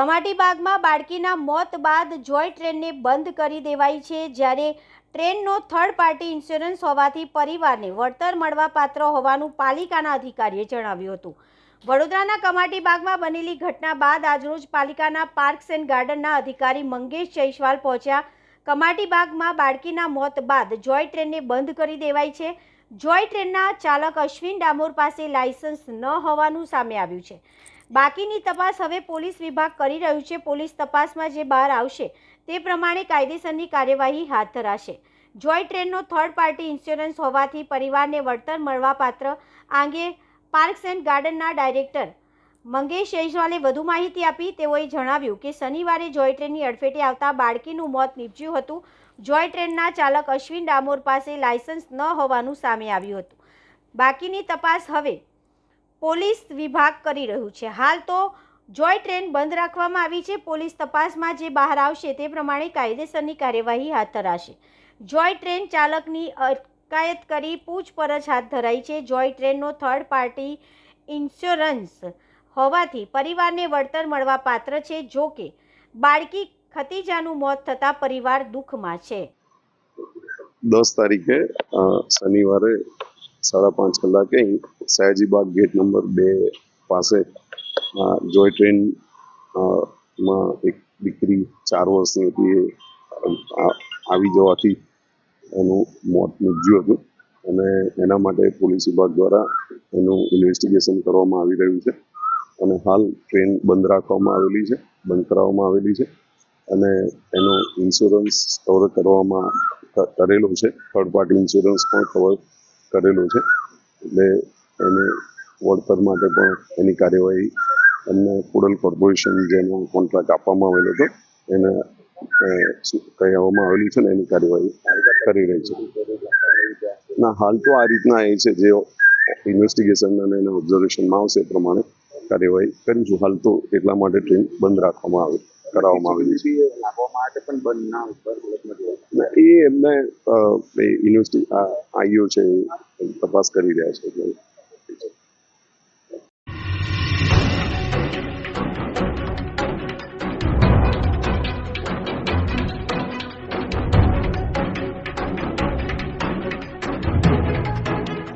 કમાટી બાગમાં બાળકીના મોત બાદ જોય ટ્રેનને બંધ કરી દેવાઈ છે. જ્યારે ટ્રેનનો થર્ડ પાર્ટી ઇન્સ્યોરન્સ હોવાથી પરિવારને વળતર મળવા પાત્ર હોવાનું પાલિકાના અધિકારીએ જણાવ્યું હતું. વડોદરાના કમાટી બાગમાં બનેલી ઘટના બાદ આજરોજ પાલિકાના પાર્ક્સ એન્ડ ગાર્ડનના અધિકારી મંગેશ જયસ્વાલ પહોંચ્યા. કમાટી બાગમાં બાળકીના મોત બાદ જોય ટ્રેનને બંધ કરી દેવાઈ છે. જોય ટ્રેનના ચાલક અશ્વિન ડામોર પાસે લાયસન્સ ન હોવાનું સામે આવ્યું છે. બાકીની તપાસ હવે પોલીસ વિભાગ કરી રહ્યું છે. પોલીસ તપાસમાં જે બહાર આવશે તે પ્રમાણે કાયદેસરની કાર્યવાહી હાથ ધરાશે. જોય ટ્રેનનો થર્ડ પાર્ટી ઇન્સ્યોરન્સ હોવાથી પરિવારને વળતર મળવાપાત્ર આ અંગે પાર્ક્સ એન્ડ ગાર્ડનના ડાયરેક્ટર મંગેશ જયસ્વાલે વધુ માહિતી આપી. તેઓએ જણાવ્યું કે શનિવારે જોય ટ્રેનની અડફેટે આવતા બાળકીનું મોત નીપજ્યું હતું. જોય ટ્રેનના ચાલક અશ્વિન ડામોર પાસે લાયસન્સ ન હોવાનું સામે આવ્યું હતું. બાકીની તપાસ હવે પોલીસ વિભાગ કરી રહ્યું છે. હાલ તો જોય ટ્રેન બંધ રાખવામાં આવી છે. પોલીસ તપાસમાં જે બહાર આવશે તે પ્રમાણે કાયદેસરની કાર્યવાહી હાથ ધરાશે. જોય ટ્રેન ચાલકની અટકાયત કરી પૂછપરછ હાથ ધરાઈ છે. જોય ટ્રેનનો થર્ડ પાર્ટી ઇન્સ્યોરન્સ હોવાથી પરિવારને વળતર મળવા પાત્ર છે, જો કે બાળકી ખતીજાનું મોત થતાં પરિવાર દુઃખમાં છે. દસ તારીખે શનિવારે સાડા પાંચ કલાકે સયાજીબાગ ગેટ નંબર બે પાસે જોય ટ્રેનમાં એક દીકરી ચાર વર્ષની હતી આવી જવાથી એનું મોત નીપજ્યું હતું. અને એના માટે પોલીસ વિભાગ દ્વારા એનું ઇન્વેસ્ટિગેશન કરવામાં આવી રહ્યું છે. અને હાલ ટ્રેન બંધ રાખવામાં આવેલી છે, બંધ કરાવવામાં આવેલી છે. અને એનો ઇન્સ્યોરન્સ કવર કરવામાં કરેલો છે. થર્ડ પાર્ટી ઇન્સ્યોરન્સ પણ કવર કરેલો છે. એટલે એને વળતર માટે પણ એની કાર્યવાહી એમને કુડલ કોર્પોરેશન જેનો કોન્ટ્રાક્ટ આપવામાં આવેલો હતો, એને કહેવામાં આવેલું છે ને એની કાર્યવાહી કરી રહી છે. ના, હાલ તો આ રીતના એ છે જે ઇન્વેસ્ટિગેશન અને એના ઓબ્ઝર્વેશનમાં આવશે એ પ્રમાણે કાર્યવાહી કરીશું. હાલ તો એટલા માટે ટ્રેન બંધ રાખવામાં આવે, કરાવવામાં આવેલી છે. માટે પણ બંધ ના ઉપર એ એમને યુનિવર્સિટી આઈઓ છે તપાસ કરી રહ્યા છે.